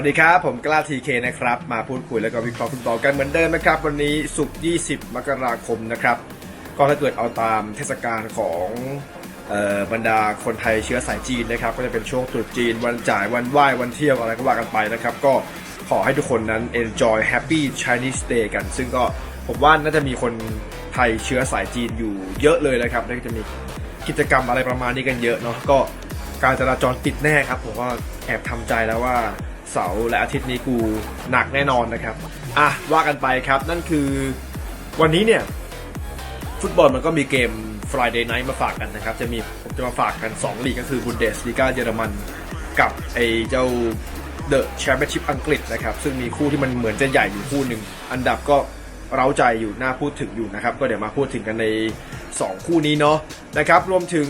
วัสดีครับ ผมกล้าทีเคนะครับ มาพูดคุยแล้วก็วิเคราะห์ฟุตบอลกันเหมือนเดิมนะครับ วันนี้ศุกร์20 มกราคมนะครับ ก็ถ้าเกิดเอาตามเทศกาลของออบรรดาคนไทยเชื้อสายจีนนะครับ ก็จะเป็นช่วงตรุษจีนวันจ่ายวันไหว้วันเที่ยวอะไรก็ว่ากันไปนะครับ ก็ขอให้ทุกคนนั้น enjoy happy Chinese Day กัน ซึ่งก็ผมว่าน่าจะมีคนไทยเชื้อสายจีนอยู่เยอะเลยนะครับน่าจะมีกิจกรรมอะไรประมาณนี้กันเยอะเนาะก็การจราจรติดแน่ครับผมว่าแอบทำใจแล้วว่า เสาร์และอาทิตย์นี้กูหนักแน่นอนนะครับ อะว่ากันไปครับนั่นคือวันนี้เนี่ย ฟุตบอลมันก็มีเกม Friday Night มาฝากกันนะครับ จะมีผมจะมาฝากกัน 2 ลีกก็คือบุนเดสลีกาเยอรมันกับไอเจ้าเดอะแชมเปี้ยนชิพอังกฤษนะครับ ซึ่งมีคู่ที่มันเหมือนจะใหญ่อยู่คู่หนึ่ง อันดับก็เร้าใจอยู่น่าพูดถึงอยู่นะครับ ก็เดี๋ยวมาพูดถึงกันใน 2 คู่นี้เนาะนะครับ รวมถึง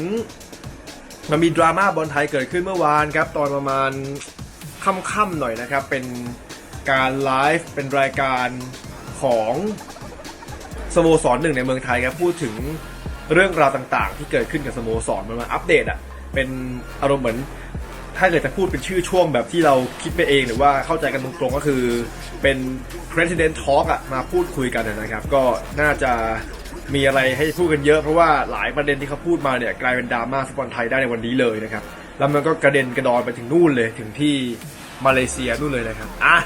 มันมีดราม่าบอลไทยเกิดขึ้นเมื่อวานครับ ตอนประมาณ ค่ำๆหน่อยนะครับ เป็นการไลฟ์เป็นรายการของสโมสรหนึ่งในเมืองไทยครับพูดถึงเรื่องราวต่างๆ ที่เกิดขึ้นกับสโมสรมันมาอัปเดตอะเป็นอารมณ์เหมือน ถ้าเกิดจะพูดเป็นชื่อช่วงแบบที่เราคิดไปเองหรือว่าเข้าใจกันตรงๆก็คือเป็น president talk อะมาพูดคุยกันนะครับ ก็น่าจะมีอะไรให้พูดกันเยอะเพราะว่าหลายประเด็นที่เขาพูดมาเนี่ยกลายเป็นดราม่าฟุตบอลไทยได้ในวันนี้เลยนะครับ แล้วมันก็กระเด็นกระดอนไปถึงนู่นเลยถึงที่ มาเลเซียนู่นเลยนะครับอะ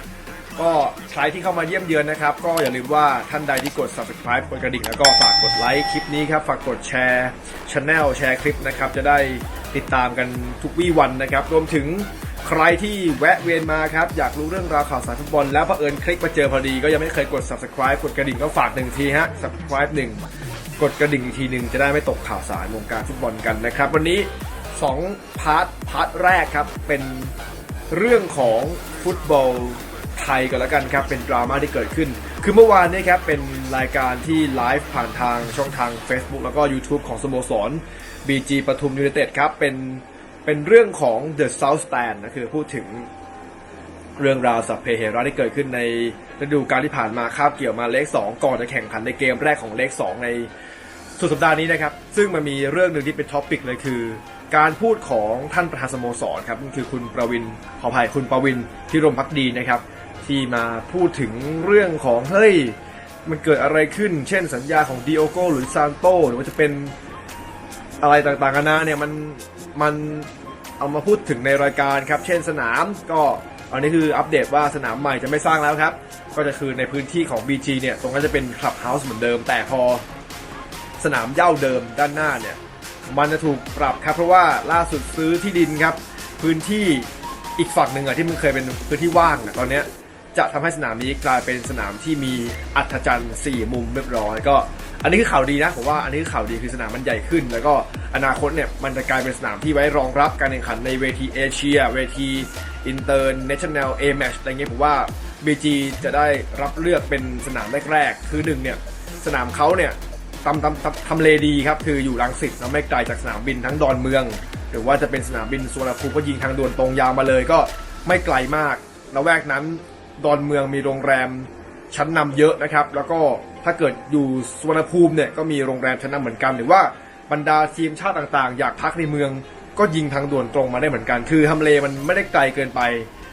ก็ใครที่เข้ามาเยี่ยมเยือนนะครับ ก็อย่าลืมว่าท่านใดที่กด subscribe กดกระดิ่งแล้วก็ฝากกดไลค์คลิปนี้ครับ ฝากกดแชร์ช anel แชร์คลิปนะครับ จะได้ติดตามกันทุกวี่วันนะครับ รวมถึงใครที่แวะเวียนมาครับ อยากรู้เรื่องราวข่าวสารฟุตบอล แล้วเผอิญคลิกมาเจอพอดีก็ยังไม่เคยกด subscribe กดกระดิ่งก็ฝากหนึ่งทีฮะ subscribe หนึ่งกดกระดิ่งอีกทีหนึ่งจะได้ไม่ตกข่าวสารวงการฟุตบอลกันนะครับ วันนี้ 2 พาร์ทพาร์ทแรกครับเป็น เรื่องของฟุตบอลไทยกันแล้วกันครับ เป็นดราม่าที่เกิดขึ้น คือเมื่อวานนี้ครับ เป็นรายการที่ไลฟ์ผ่านทางช่องทาง Facebook แล้วก็ YouTube ของสโมสร BG ปทุมยู n นเต็ดครับ เป็นเป็นเรื่องของ The South Stand นะคือพูดถึงเรื่องราวสัพเพเหระที่เกิดขึ้นในฤดูกาลที่ผ่านมาคาบเกี่ยวมาเลข2ก่อนจะแข่งขันในเกมแรกของเลข2ในสุดสัปดาห์นี้นะครับ ซึ่งมันมีเรื่องหนึ่งที่เป็นท็อปิกเลยคือ การพูดของท่านประธานสโมสรครับนั่นคือคุณประวินขออภัยคุณประวินพิรมพักดีนะครับ ที่มาพูดถึงเรื่องของเฮ้ยมันเกิดอะไรขึ้น เช่นสัญญาของดิโอโกหรือซานโตหรือว่าจะเป็นอะไรต่างๆกันานาเนี่ยมันมันเอามาพูดถึงในรายการครับ เช่นสนามก็อันนี้คืออัปเดตว่าสนามใหม่จะไม่สร้างแล้วครับ ก็จะคือในพื้นที่ของ BG เนี่ยตรงนั้นจะเป็นคลับเฮาส์เหมือนเดิม แต่พอสนามเย้าเดิมด้านหน้าเนี่ย มันจะถูกปรับครับเพราะว่าล่าสุดซื้อที่ดินครับ พื้นที่อีกฝั่งหนึ่งอะที่มันเคยเป็นพื้นที่ว่างอะตอนเนี้ยจะทำให้สนามนี้กลายเป็นสนามที่มีอัธจันทร์สี่มุมเรียบร้อยก็ อันนี้คือข่าวดีนะผมว่าอันนี้คือข่าวดีคือสนามมันใหญ่ขึ้น แล้วก็อนาคตเนี่ยมันจะกลายเป็นสนามที่ไว้รองรับการแข่งขันในเวทีเอเชีย เวทีอินเตอร์เนชั่นแนลเอแมชอะไรเงี้ยผมว่า BG จะได้รับเลือกเป็นสนามแรกๆคือหนึ่งเนี่ยสนามเขาเนี่ย ทำทำทำทำเลดีครับ คืออยู่รังสิตแล้วไม่ไกลจากสนามบินทั้งดอนเมือง หรือว่าจะเป็นสนามบินสุวรรณภูมิก็ยิงทางด่วนตรงยาวมาเลยก็ไม่ไกลมากแล้วแวกนั้นดอนเมืองมีโรงแรมชั้นนำเยอะนะครับ แล้วก็ถ้าเกิดอยู่สุวรรณภูมิเนี่ยก็มีโรงแรมชั้นนำเหมือนกัน หรือว่าบรรดาทีมชาติต่างๆ อยากพักในเมือง ก็ยิงทางด่วนตรงมาได้เหมือนกัน คือทำเลมันไม่ได้ไกลเกินไป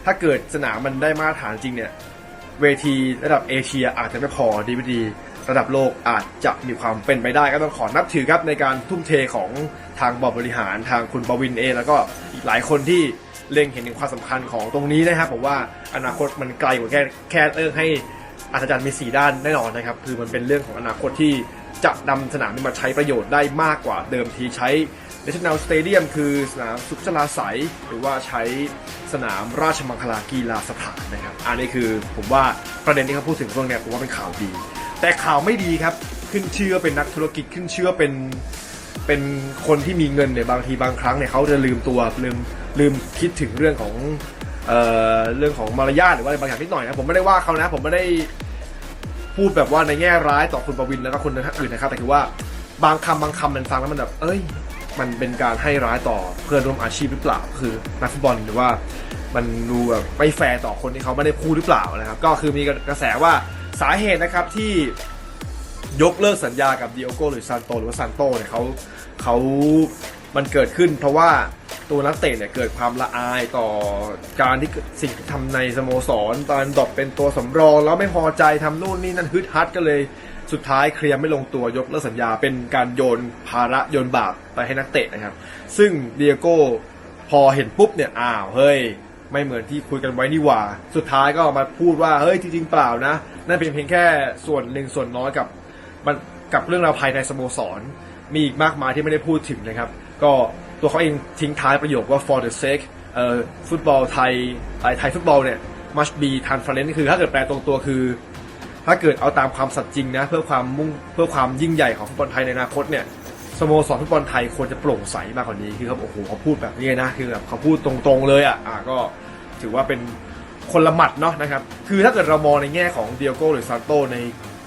ถ้าเกิดสนามมันได้มาตรฐานจริงเนี่ยเวทีระดับเอเชียอาจจะไม่พอดีไม่ดี ระดับโลกอาจจะมีความเป็นไปได้ก็ต้องขอนับถือครับในการทุ่มเทของทางบอร์ดบริหารทางคุณปวินเองแล้วก็อีกหลายคนที่เล็งเห็นถึงความสำคัญของตรงนี้นะครับผมว่าอนาคตมันไกลกว่าแค่แค่เรื่องให้อัศจรรย์มีสีด้านแน่นอนนะครับ คือมันเป็นเรื่องของอนาคตที่จะนำสนามนี้มาใช้ประโยชน์ได้มากกว่าเดิมทีใช้ National Stadium คือสนามสุขชลาใสยหรือว่าใช้สนามราชมังคลากีฬาสถานนะครับ อันนี้คือผมว่าประเด็นที่เขาพูดถึงเรื่องเนี้ยผมว่าเป็นข่าวดี แต่ข่าวไม่ดีครับ ขึ้นเชื่อเป็นนักธุรกิจขึ้นเชื่อเป็นเป็นคนที่มีเงินเนี่ยบางทีบางครั้งเนี่ยเขาจะลืมตัวลืมลืมคิดถึงเรื่องของเอ่อเรื่องของมารยาทหรือว่าอะไรบางอย่างนิดหน่อยนะผมไม่ได้ว่าเขานะ ผมไม่ได้พูดแบบว่าในแง่ร้ายต่อคุณประวินแล้วก็คนอื่นนะครับแต่คือว่าบางคำบางคำมันฟังแล้วมันแบบเอ้ย มันเป็นการให้ร้ายต่อเพื่อนร่วมอาชีพหรือเปล่า คือนักฟุตบอลหรือว่ามันดูแบบไม่แฟร์ต่อคนที่เขาไม่ได้พูดหรือเปล่านะครับ ก็คือมีกระแสว่า สาเหตุนะครับที่ยกเลิกสัญญากับดิโอโกหรือซานโตหรือว่าซานโตเนี่ยเขาเขามันเกิดขึ้น เพราะว่าตัวนักเตะเนี่ยเกิดความละอายต่อการที่สิ่งที่ทำในสโมสร ตอนดอปเป็นตัวสำรองแล้วไม่พอใจทำนู่นนี่นั่นฮึดฮัดก็เลยสุดท้ายเคลียร์ไม่ลงตัวยกเลิกสัญญาเป็นการโยนภาระโยนบาปไปให้นักเตะนะครับ ซึ่งเดียโก้พอเห็นปุ๊บเนี่ยอ้าวเฮ้ย ไม่เหมือนที่คุยกันไว้นี่หว่า สุดท้ายก็ออกมาพูดว่าเฮ้ยจริงๆเปล่านะ นั่นเป็นเพียงแค่ส่วนหนึ่งส่วนน้อยกับมันกับเรื่องราวภายในสโมสร มีอีกมากมายที่ไม่ได้พูดถึงนะครับ ก็ตัวเขาเองทิ้งท้ายประโยคว่า for the sake เอ่อฟุตบอลไทยไอ้ไทยฟุตบอลเนี่ย must be transparent คือถ้าเกิดแปลตรงตัวคือ ถ้าเกิดเอาตามความสัตย์จริงนะ เพื่อความมุ่งเพื่อความยิ่งใหญ่ของฟุตบอลไทยในอนาคตเนี่ย สโมสรฟุตบอลไทยควรจะโปร่งใสมากกว่านี้คือเขาโอ้โหเขาพูดแบบนี้นะคือแบบเขาพูดตรงๆเลยอะอะก็ถือว่าเป็นคนละหมัดเนาะนะครับคือถ้าเกิดเรามองในแง่ของเดียโก้หรือซานโตใน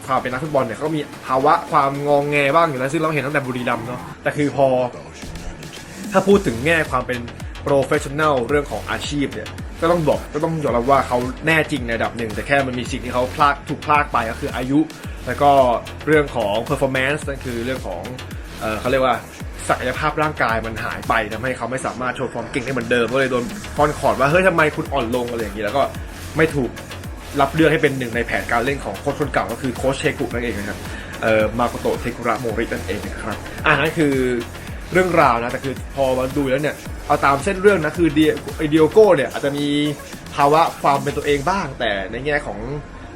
ความเป็นนักฟุตบอลเนี่ยเขาก็มีภาวะความงองแงบ้างอยู่แล้วซึ่งเราเห็นตั้งแต่บุรีรัมย์เนาะแต่คือพอ ถ้าพูดถึงแง่ความเป็นโปรเฟชชั่นแนลเรื่องของอาชีพเนี่ยก็ต้องบอกก็ต้องยอมรับว่าเขาแน่จริงในระดับหนึ่ง แต่แค่มันมีสิ่งที่เขาพลาดถูกพลาดไปก็คืออายุ แล้วก็เรื่องของ performance นั่นคือเรื่องของ เขาเรียกว่าศักยภาพร่างกายมันหายไปทำให้เขาไม่สามารถโชว์ฟอร์มเก่งได้เหมือนเดิมก็เลยโดนคอนคอดว่าเฮ้ยทำไมคุณอ่อนลงอะไรอย่างนี้แล้วก็ไม่ถูกรับเลือกให้เป็นหนึ่งในแผนการเล่นของโค้ชคนเก่าก็คือโค้ชเชกุนั่นเองนะครับเอ่อมาโกโตะเทคุระโมรินั่นเองนะครับอ่านั่นคือเรื่องราวนะแต่คือพอมาดูแล้วเนี่ยเอาตามเส้นเรื่องนะคือเดียไอเดียโก้เนี่ยอาจจะมีภาวะความเป็นตัวเองบ้าง แต่ในแง่ของ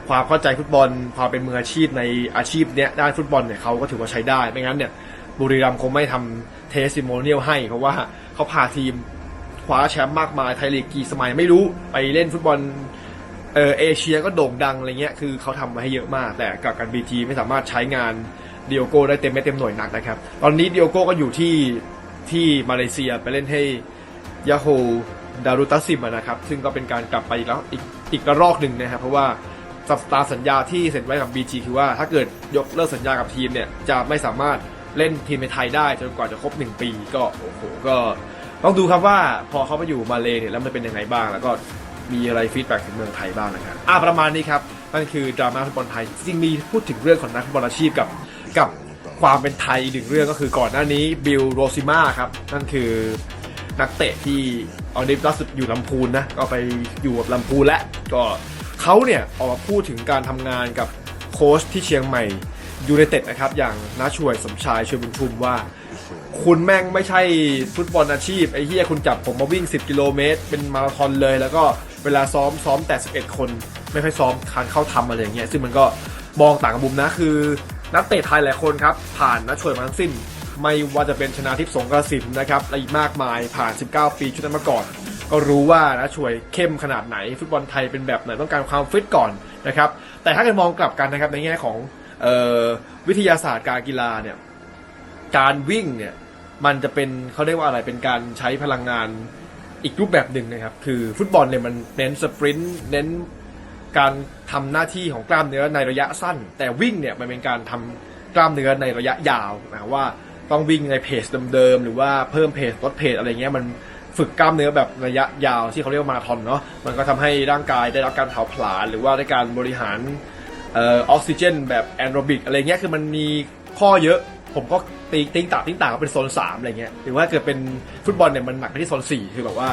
ความเข้าใจฟุตบอลความเป็นมืออาชีพในอาชีพเนี้ยด้านฟุตบอลเนี่ยเขาก็ถือว่าใช้ได้ไม่งั้นเนี่ย บุรีรัมย์คงไม่ทำเทสิโมเนียลให้ เพราะว่าเขาพาทีมคว้าแชมป์มากมายไทยลีกกี่สมัยไม่รู้ไปเล่นฟุตบอลเออเอเชียก็โด่งดังอะไรเงี้ยคือเขาทำมาให้เยอะมาก แต่กับการบีจีไม่สามารถใช้งานเดียโก้ได้เต็มไม่เต็มหน่วยหนักนะครับ ตอนนี้เดียโก้ก็อยู่ที่ที่มาเลเซียไปเล่นให้ยาโฮดารุตัสซิมนะครับ ซึ่งก็เป็นการกลับไปอีกแล้วอีกอีกระลอกหนึ่งนะครับ เพราะว่าสัตาสัญญาที่เซ็นไว้กับ BG คือว่าถ้าเกิดยกเลิกสัญญากับทีมเนี่ยจะไม่สามารถ เล่นทีมในไทยได้จนกว่าจะครบ 1 ปีก็โอ้โหก็ต้องดูครับว่าพอเขาไปอยู่มาเลเนี่ยแล้วมันเป็นยังไงบ้าง แล้วก็มีอะไรฟีดแบ็กถึงเมืองไทยบ้างนะครับอ่าประมาณนี้ครับนั่นคือดราม่าฟุตบอลไทยจริงมีพูดถึงเรื่องของนักฟุตบอลอาชีพกับกับความเป็นไทยหนึ่งเรื่องก็คือก่อนหน้านี้บิลโรซิมาครับนั่นคือนักเตะที่เอาดิฟล่าสุดอยู่ลำพูนนะก็ไปอยู่กับลำพูนและก็เขาเนี่ยออกมาพูดถึงการทำงานกับโค้ชที่เชียงใหม่ ยูไนเต็ดนะครับ อย่างน้าช่วยสมชายช่วยบุญชุมว่า คุณแม่งไม่ใช่ฟุตบอลอาชีพ ไอ้เหี้ยคุณจับผมมาวิ่ง 10 กิโลเมตร เป็นมาราธอนเลย แล้วก็เวลาซ้อมซ้อมแต่ 11 คน ไม่ค่อยซ้อมคานเข้าทำอะไรอย่างเงี้ยซึ่งมันก็มองต่างกับมุมนะคือ นักเตะไทยหลายคนครับ ผ่านนักช่วยมาทั้งสิ้น ไม่ว่าจะเป็นชนาทิพย์สงกระสินนะครับและอีกมากมายผ่าน 19 ปีชุดนั้นมาก่อนก็รู้ว่านะช่วยเข้มขนาดไหน ฟุตบอลไทยเป็นแบบไหนต้องการความฟิตก่อนนะครับแต่ถ้าเกิดมองกลับกันนะครับในแง่ของ วิทยาศาสตร์การกีฬาเนี่ยการวิ่งเนี่ยมันจะเป็นเขาเรียกว่าอะไรเป็นการใช้พลังงานอีกรูปแบบหนึ่งนะครับ คือฟุตบอลเนี่ยมันเน้นสปรินต์เน้นการทำหน้าที่ของกล้ามเนื้อในระยะสั้น แต่วิ่งเนี่ยมันเป็นการทำกล้ามเนื้อในระยะยาวนะว่าต้องวิ่งในเพจเดิมๆหรือว่าเพิ่มเพจลดเพจอะไรเงี้ยมันฝึกกล้ามเนื้อแบบระยะยาวที่เขาเรียกว่ามาราธอนเนาะมันก็ทำให้ร่างกายได้รับการเผาผลาญหรือว่าได้การบริหาร ออออกซิเจนแบบแอนโรบิกอะไรเงี้ยคือมันมีข้อเยอะผมก็ตีติ้งต่างติ้งต่างก็เป็นโซน3อะไรเงี้ยหรือว่าเกิดเป็นฟุตบอลเนี่ยมันหนักไปที่โซน4คือแบบว่า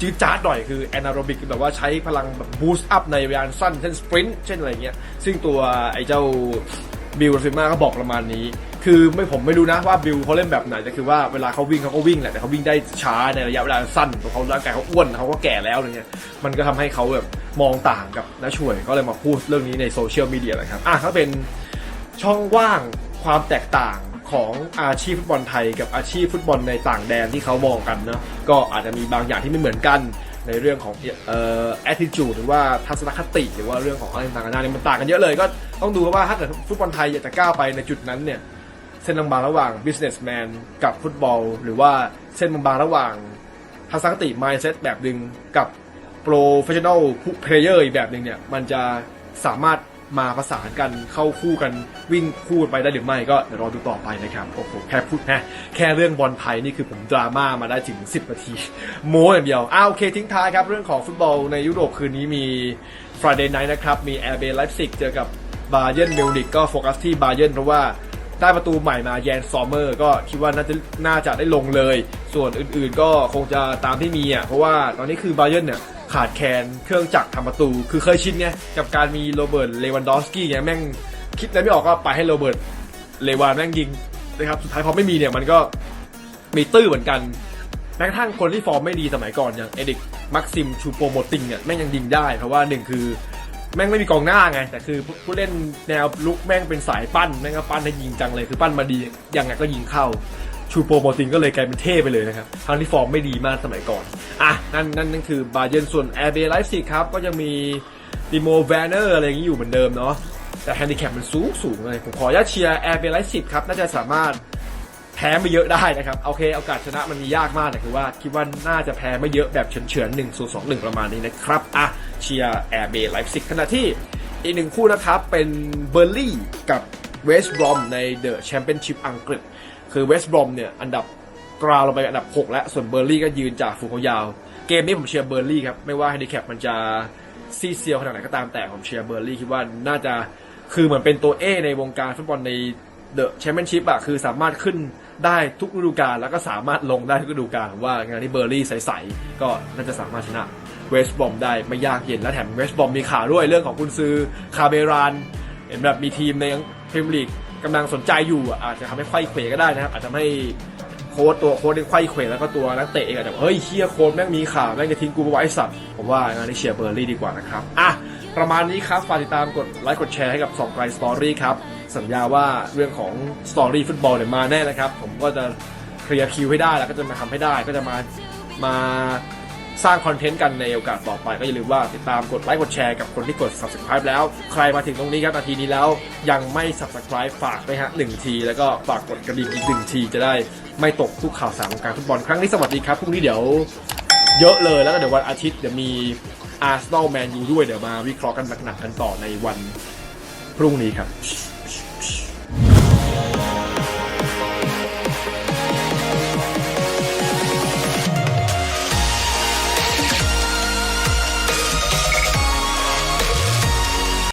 จืดจ้าดหน่อยคือแอนโรบิกแบบว่าใช้พลังแบบบูสต์อัพในระยะสั้นเช่นสปรินต์เช่นอะไรเงี้ยซึ่งตัวไอ้เจ้าบิลซิมาก็บอกประมาณนี้ คือไม่ผมไม่รู้นะว่าบิลเขาเล่นแบบไหนแต่คือว่าเวลาเขาวิ่งเขาก็วิ่งแหละแต่เขาวิ่งได้ช้าในระยะเวลาสั้นเพราะเขาร่างกายเขาอ้วนเขาก็แก่แล้วอะไรเงี้ยมันก็ทำให้เขาแบบมองต่างกับน้าช่วยก็เลยมาพูดเรื่องนี้ในโซเชียลมีเดียนะครับอะถ้าเป็นช่องว่างความแตกต่างของอาชีพฟุตบอลไทยกับอาชีพฟุตบอลในต่างแดนที่เขามองกันเนาะก็อาจจะมีบางอย่างที่ไม่เหมือนกันในเรื่องของเอ่อ attitude หรือว่าทัศนคติหรือว่าเรื่องของอะไรต่างๆนานาเนี่ยมันต่างกันเยอะเลย ก็ต้องดูว่าถ้าเกิดฟุตบอลไทยอยากจะก้าวไปในจุดนั้นเนี่ย เส้นบางๆระหว่าง businessman กับฟุตบอล หรือว่าเส้นบางๆระหว่างทัศนคติ mindset แบบหนึ่งกับ professional player อีกแบบหนึ่งเนี่ย มันจะสามารถมาประสานกันเข้าคู่กันวิ่งคู่ไปได้หรือไม่ก็เดี๋ยวรอดูต่อไปนะครับ โอ้โห แค่พูดนะแค่เรื่องบอลไทยนี่คือผมดราม่ามาได้ถึง 10 นาที โม้อย่างเดียวอ้าโอเคทิ้งท้ายครับ เรื่องของฟุตบอลในยุโรปคืนนี้มี Friday Night นะครับ มี RB Leipzig เจอกับบาเย r n นมิวนิกก็โฟกัสที่บาเย r n เพราะว่า ได้ประตูใหม่มาแยนซอมเมอร์ก็คิดว่าน่าจะน่าจะได้ลงเลย ส่วนอื่นๆก็คงจะตามที่มีอะเพราะว่าตอนนี้คือบาเยิร์นเนี่ยขาดแคลนเครื่องจักรทำประตู คือเคยชินไงกับการมีโรเบิร์ตเลวันดอฟสกี้ไงแม่งคิดอะไรไม่ออกก็ไปให้โรเบิร์ตเลวานแม่งยิงนะครับสุดท้ายพอไม่มีเนี่ยมันก็มีตื้อเหมือนกันแม้กระทั่งคนที่ฟอร์มไม่ดีสมัยก่อนอย่างเอดิกมักซิมชูโปโมติงเนี่ยแม่งยังยิงได้ เพราะว่าหนึ่งคือ แม่งไม่มีกองหน้าไง แต่คือผู้เล่นแนวลุกแม่งเป็นสายปั้นแม่งก็ปั้นให้ยิงจังเลยคือปั้นมาดียังไงก็ยิงเข้าชูโปโมติงก็เลยกลายเป็นเท่ไปเลยนะครับทั้งที่ฟอร์มไม่ดีมากสมัยก่อน อะ นั่นนั่นนั่นคือบาเยร์นส่วนแอร์เบย์ไลฟ์ซิครับ ก็ยังมีดิโมแวนเนอร์อะไรอย่างนี้อยู่เหมือนเดิมเนาะแต่แฮนดิแคปมันสูงสูงเลย ผมขอญาตเชียร์แอร์เบย์ไลฟ์ซิครับ น่าจะสามารถ พ้ไม่เยอะได้นะครับโอเคโอกาสชนะมันมียากมากแต่คือว่าคิดว่าน่าจะแพ้ไม่เยอะแบบเฉือนๆหนึ่งศูนย์สองหนึ่งประมาณนี้นะครับอะเชียร์แอร์เบย์ไลฟ์ซิกขณะที่อีกหนึ่งคู่นะครับเป็นเบอร์ลี่กับเวสต์บรอมในเดอะแชมเปี้ยนชิพอังกฤษ คือเวสต์บรอมเนี่ยอันดับกราวลงไปอันดับ 6 แล้วส่วนเบอร์ลี่ก็ยืนจากฝูงเขายาว เกมนี้ผมเชียร์เบอร์ลี่ครับ ไม่ว่าแฮนดิแคปมันจะซีเซียวขนาดไหนก็ตามแต่ผมเชียร์เบอร์ลี่คิดว่าน่าจะคือเหมือนเป็นตัวเอในวงการฟุตบอลในเดอะแชมเปี้ยนชิพอะคือสามารถขึ้น ได้ทุกฤดูกาลแล้วก็สามารถลงได้ทุกฤดูกาลว่างานที่เบอร์ลี่ใสๆก็น่าจะสามารถชนะเวสต์บอมได้ไม่ยากเย็นและแถมเวสต์บอมมีข่าวด้วยเรื่องของกุนซือคาเบรานเห็นแบบมีทีมในพรีเมียร์ลีกกำลังสนใจอยู่อาจจะทำให้ไขว้เขวก็ได้นะครับอาจจะให้โค้ดตัวโค้ดเองไขว้เขวแล้วก็ตัวนักเตะเองอาจจะเฮ้ยเชียโค้ดแม่งมีข่าวแม่งจะทิ้งกูไปไว้สัตว์ผมว่างานนี้เชียร์เบอร์ลี่ดีกว่านะครับอะประมาณนี้ครับฝากติดตามกดไลค์กดแชร์ให้กับสองไกลสตอรี่ครับ สัญญาว่าเรื่องของสตอรี่ฟุตบอลเนี่ยมาแน่นะครับ ผมก็จะเคลียร์คิวให้ได้แล้วก็จะมาทำให้ได้ก็จะมามาสร้างคอนเทนต์กันในโอกาสต่อไป ก็อย่าลืมว่าติดตามกดไลค์กดแชร์กับคนที่กด subscribe แล้ว ใครมาถึงตรงนี้ครับนาทีนี้แล้ว ยังไม่ subscribe ฝากไปฮะหนึ่งที แล้วก็ฝากกดกระดิ่งอีกหนึ่งที จะได้ไม่ตกทุกข่าวสารของการฟุตบอลครั้งนี้สวัสดีครับพรุ่งนี้เดี๋ยวเยอะเลยแล้วก็เดี๋ยววันอาทิตย์เดี๋ยวมี Arsenal Man U ด้วยเดี๋ยวมาวิเคราะห์กันหนักๆกันต่อในวันพรุ่งนี้ครับ